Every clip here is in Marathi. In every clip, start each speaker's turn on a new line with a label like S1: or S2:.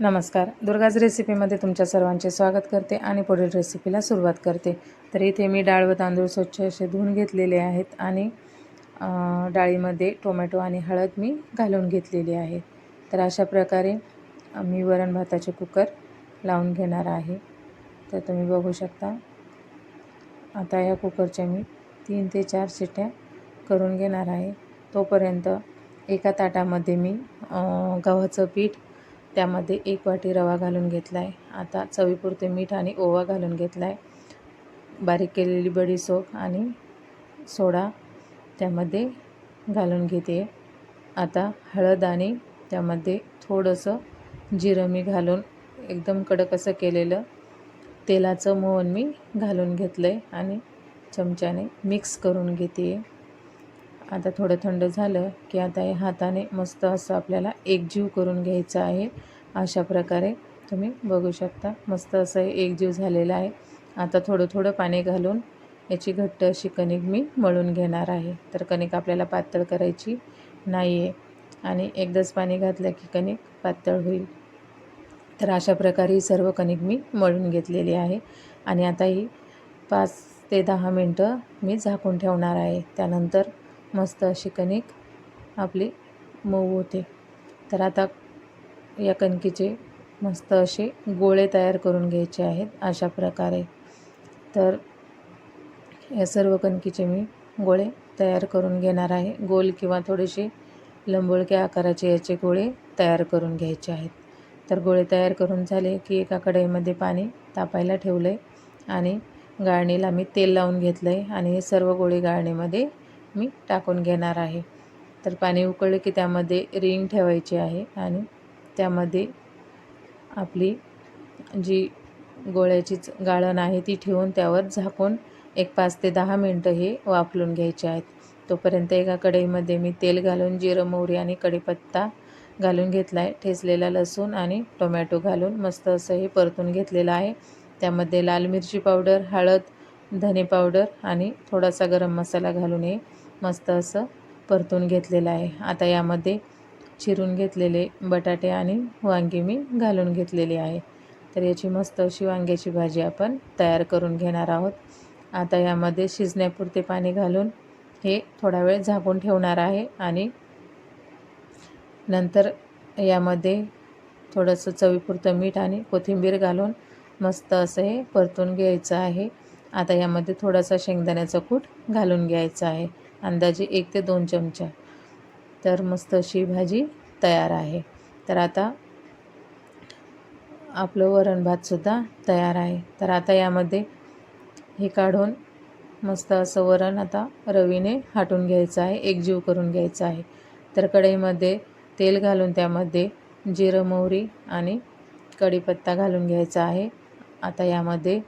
S1: नमस्कार. दुर्गाज रेसिपीमध्ये तुमच्या सर्वांचे स्वागत करते आणि पुढील रेसिपीला सुरुवात करते. तर इथे मी डाळ व तांदूळ स्वच्छ असे धुवून घेतलेले आहेत आणि डाळीमध्ये टोमॅटो आणि हळद मी घालून घेतलेली आहे. तर अशा प्रकारे मी वरण भाताचे कुकर लावून घेणार आहे. तर तुम्ही बघू शकता आता या कुकरच्या मी तीन ते चार शिट्या करून घेणार आहे. तोपर्यंत एका ताटामध्ये मी गव्हाचं पीठ त्यामध्ये एक वाटी रवा घालून घेतला आहे आता चवीपुरते मीठ आणि ओवा घालून घेतला आहे बारीक केलेली बडीसोप आणि सोडा त्यामध्ये घालून घेते. आता हळद आणि त्यामध्ये थोडंसं जिरं मी घालून एकदम कडक असं केलेलं तेलाचं मोहन मी घालून घेतलं आहे आणि चमच्याने मिक्स करून घेते. आता थोडं थंड झालं की आता हे हाताने मस्त असं आपल्याला एकजीव करून घ्यायचं आहे. अशा प्रकारे तुम्ही बघू शकता मस्त असं हे एकजीव झालेलं आहे. आता थोडं थोडं पाणी घालून याची घट्ट अशी कणिक मी मळून घेणार आहे. तर कणिक आपल्याला पातळ करायची नाही आहे आणि एकदाच पाणी घातलं की कणिक पातळ होईल. तर अशा प्रकारे ही सर्व कणिक मी मळून घेतलेली आहे आणि आता ही पाच ते दहा मिनटं मी झाकून ठेवणार आहे. त्यानंतर मस्त अशी कणिक आपली मऊ होते. तर आता या कणकीचे मस्त असे गोळे तयार करून घ्यायचे आहेत अशा प्रकारे. तर या सर्व कणकीचे मी गोळे तयार करून घेणार आहे. गोल किंवा थोडेसे लंबोळक्या आकाराचे याचे गोळे तयार करून घ्यायचे आहेत. तर गोळे तयार करून झाले की एका कढईमध्ये पाणी तापायला ठेवलं आहे आणि गाळणीला मी तेल लावून घेतलं आहे आणि हे सर्व गोळे गाळणीमध्ये मी टाकून घेणार आहे. तर पाणी उकळलं की त्यामध्ये रिंग ठेवायची आहे आणि त्यामध्ये आपली जी गोळ्याचीच गाळण आहे ती ठेवून त्यावर झाकून एक पाच ते दहा मिनटं हे वाफलून घ्यायचे आहेत. तोपर्यंत एका कढईमध्ये मी तेल घालून जिरं मोहरी आणि कढीपत्ता घालून घेतला आहे ठेचलेला लसूण आणि टोमॅटो घालून मस्त असं हे परतून घेतलेलं आहे. त्यामध्ये लाल मिरची पावडर हळद धने पावडर आणि थोडासा गरम मसाला घालून हे मस्त असं परतून घेतलेलं आहे. आता यामध्ये चिरून घेतलेले बटाटे आणि वांगी मी घालून घेतलेली आहे. तर याची मस्त अशी वांग्याची भाजी आपण तयार करून घेणार आहोत. आता यामध्ये शिजण्यापुरते पाणी घालून हे थोडा वेळ झाकून ठेवणार आहे आणि नंतर यामध्ये थोडंसं चवीपुरतं मीठ आणि कोथिंबीर घालून मस्त असं हे परतून घ्यायचं आहे. आता यामध्ये थोडासा शेंगदाण्याचा कूट घालून घ्यायचा आहे. अंदाजे एक ते दोन चमचा. तर मस्त अशी भाजी तयार आहे. तर आता आपलं वरण भातसुद्धा तयार आहे. तर आता यामध्ये हे काढून मस्त असं वरण आता रवीने हाटून घ्यायचं आहे. एकजीव करून घ्यायचं आहे. तर कढईमध्ये तेल घालून त्यामध्ये जिरं मोहरी आणि कढीपत्ता घालून घ्यायचा आहे. आता यामध्ये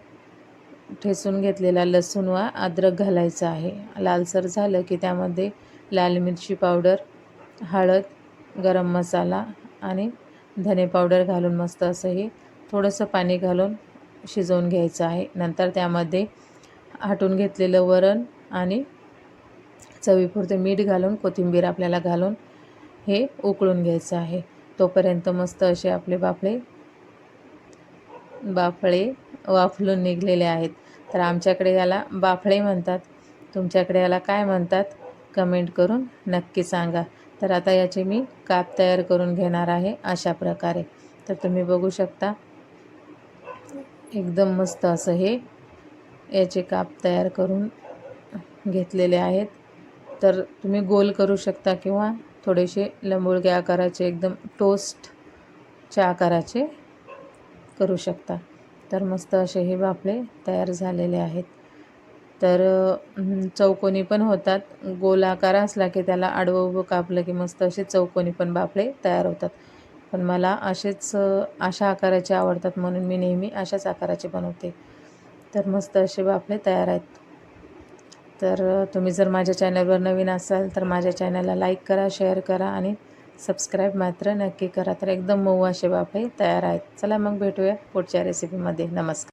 S1: ठेचून घेतलेला लसूण व अद्रक घालायचं आहे. लालसर झालं की त्यामध्ये लाल मिरची पावडर हळद गरम मसाला आणि धने पावडर घालून मस्त असं हे थोडंसं पाणी घालून शिजवून घ्यायचं आहे. नंतर त्यामध्ये हाटून घेतलेलं वरण आणि चवीपुरते मीठ घालून कोथिंबीर आपल्याला घालून हे उकळून घ्यायचं आहे. तोपर्यंत मस्त असे आपले बाफळे बाफळे वाफलून निघलेले आहेत. तर आमच्याकडे याला बाफळे म्हणतात. तुमच्याकडे याला काय म्हणतात? कमेंट करून नक्की सांगा. तर आता याचे मी काप तयार करून घेणार आहे अशा प्रकारे. तर तुम्ही बघू शकता. एकदम मस्त असं हे याचे काप तयार करून घेतलेले आहेत. तर तुम्ही गोल करू शकता किंवा थोडेसे लंबोळगे आकाराचे एकदम टोस्टच्या आकाराचे करू शकता. तर मस्त असे हे बाफले तयार झालेले आहेत. तर चौकोनी पण होतात. गोल आकार असला की त्याला आडवं उभं कापलं की मस्त असे चौकोनी पण बाफले तयार होतात. पण मला असेच अशा आकाराचे आवडतात म्हणून मी नेहमी अशाच आकाराचे बनवते. तर मस्त असे बाफले तयार आहेत. तर तुम्ही जर माझ्या चॅनलवर नवीन असाल तर माझ्या चॅनलला लाईक करा शेअर करा आणि सबस्क्राईब मात्र नक्की करा तर एकदम मऊ असे बाफले तयार आहेत. चला मग भेटूया पुढच्या रेसिपीमध्ये नमस्कार.